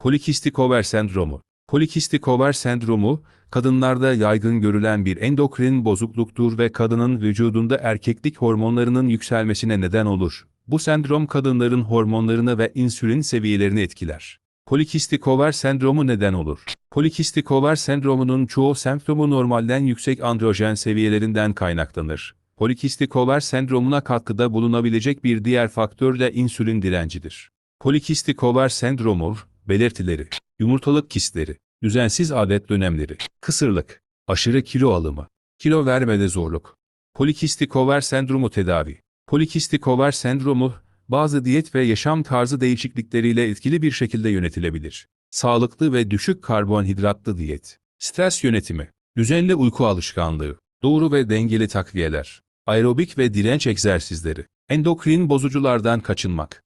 Polikistik over sendromu. Polikistik over sendromu, kadınlarda yaygın görülen bir endokrin bozukluktur ve kadının vücudunda erkeklik hormonlarının yükselmesine neden olur. Bu sendrom kadınların hormonlarını ve insülin seviyelerini etkiler. Polikistik over sendromu neden olur? Polikistik over sendromunun çoğu semptomu normalden yüksek androjen seviyelerinden kaynaklanır. Polikistik over sendromuna katkıda bulunabilecek bir diğer faktör de insülin direncidir. Polikistik over sendromu, belirtileri, yumurtalık kistleri, düzensiz adet dönemleri, kısırlık, aşırı kilo alımı, kilo vermede zorluk. Polikistik over sendromu tedavi. Polikistik over sendromu, bazı diyet ve yaşam tarzı değişiklikleriyle etkili bir şekilde yönetilebilir. Sağlıklı ve düşük karbonhidratlı diyet, stres yönetimi, düzenli uyku alışkanlığı, doğru ve dengeli takviyeler, aerobik ve direnç egzersizleri, endokrin bozuculardan kaçınmak,